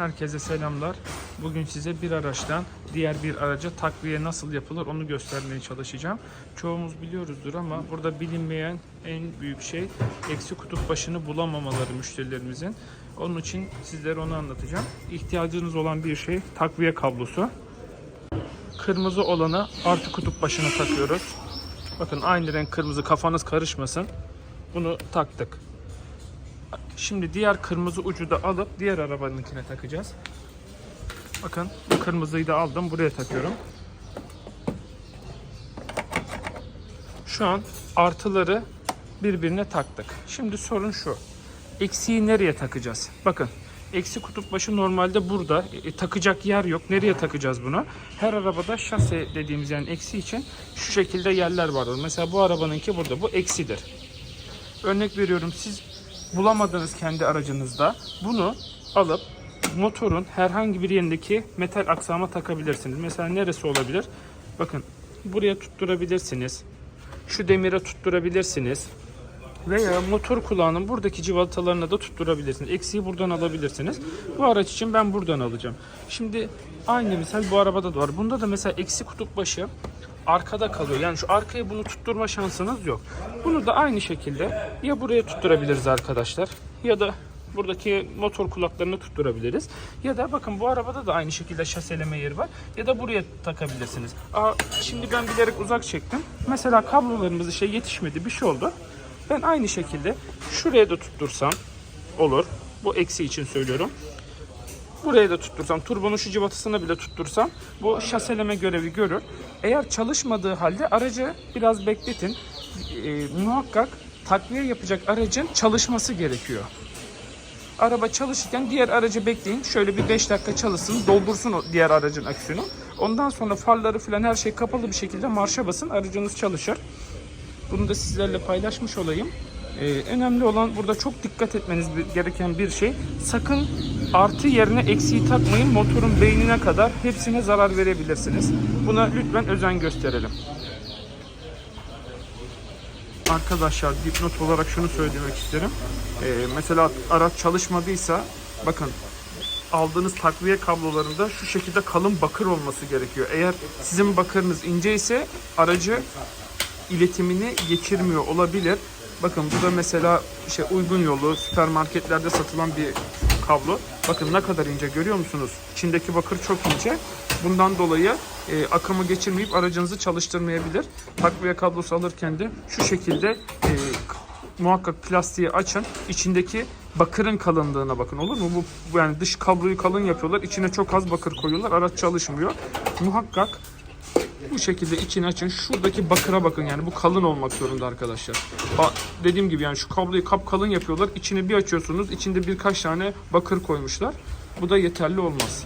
herkese selamlar. Bugün size bir araçtan diğer bir araca takviye nasıl yapılır onu göstermeye çalışacağım. Çoğumuz biliyoruzdur ama burada bilinmeyen en büyük şey eksi kutup başını bulamamaları müşterilerimizin. Onun için sizlere onu anlatacağım. İhtiyacınız olan bir şey takviye kablosu. Kırmızı olanı artı kutup başına takıyoruz. Bakın aynı renk kırmızı kafanız karışmasın. Bunu taktık. Şimdi diğer kırmızı ucu da alıp diğer arabanınkine takacağız. Bakın bu kırmızıyı da aldım buraya takıyorum. Şu an artıları birbirine taktık. Şimdi sorun şu. Eksiği nereye takacağız? Bakın eksi kutup başı normalde burada. E, takacak yer yok. Nereye takacağız bunu? Her arabada şase dediğimiz yani eksi için şu şekilde yerler vardır. Mesela bu arabanınki burada. Bu eksidir. Örnek veriyorum siz bulamadınız kendi aracınızda. Bunu alıp motorun herhangi bir yerindeki metal aksama takabilirsiniz. Mesela neresi olabilir? Bakın buraya tutturabilirsiniz. Şu demire tutturabilirsiniz. Veya motor kulağının buradaki civatalarına da tutturabilirsiniz. Eksiği buradan alabilirsiniz. Bu araç için ben buradan alacağım. Şimdi aynı misal bu arabada da var. Bunda da mesela eksi kutup başı arkada kalıyor. Yani şu arkaya bunu tutturma şansınız yok. Bunu da aynı şekilde ya buraya tutturabiliriz arkadaşlar ya da buradaki motor kulaklarını tutturabiliriz. Ya da bakın bu arabada da aynı şekilde şaseleme yeri var. Ya da buraya takabilirsiniz. Aa, şimdi ben bilerek uzak çektim. Mesela kablolarımız şey yetişmedi bir şey oldu. Ben aynı şekilde şuraya da tuttursam olur. Bu eksi için söylüyorum. Buraya da tuttursam, turbonun şu civatasına bile tuttursam bu şaseleme görevi görür. Eğer çalışmadığı halde aracı biraz bekletin. Ee, muhakkak takviye yapacak aracın çalışması gerekiyor. Araba çalışırken diğer aracı bekleyin. Şöyle bir 5 dakika çalışsın, doldursun o diğer aracın aküsünü. Ondan sonra farları falan her şey kapalı bir şekilde marşa basın, aracınız çalışır. Bunu da sizlerle paylaşmış olayım. Ee, önemli olan burada çok dikkat etmeniz gereken bir şey. Sakın artı yerine eksiği takmayın. Motorun beynine kadar hepsine zarar verebilirsiniz. Buna lütfen özen gösterelim. Arkadaşlar dipnot olarak şunu söylemek isterim. Ee, mesela araç çalışmadıysa bakın aldığınız takviye kablolarında şu şekilde kalın bakır olması gerekiyor. Eğer sizin bakırınız ince ise aracı iletimini geçirmiyor olabilir. Bakın bu da mesela işte uygun yolu süpermarketlerde satılan bir kablo. Bakın ne kadar ince görüyor musunuz? İçindeki bakır çok ince. Bundan dolayı e, akımı geçirmeyip aracınızı çalıştırmayabilir. Takviye kablosu alırken de şu şekilde e, muhakkak plastiği açın. İçindeki bakırın kalınlığına bakın olur mu? Bu yani dış kabloyu kalın yapıyorlar. İçine çok az bakır koyuyorlar. Araç çalışmıyor. Muhakkak bu şekilde içini açın. Şuradaki bakıra bakın yani bu kalın olmak zorunda arkadaşlar. Ba- dediğim gibi yani şu kabloyu kap kalın yapıyorlar. İçini bir açıyorsunuz. içinde birkaç tane bakır koymuşlar. Bu da yeterli olmaz.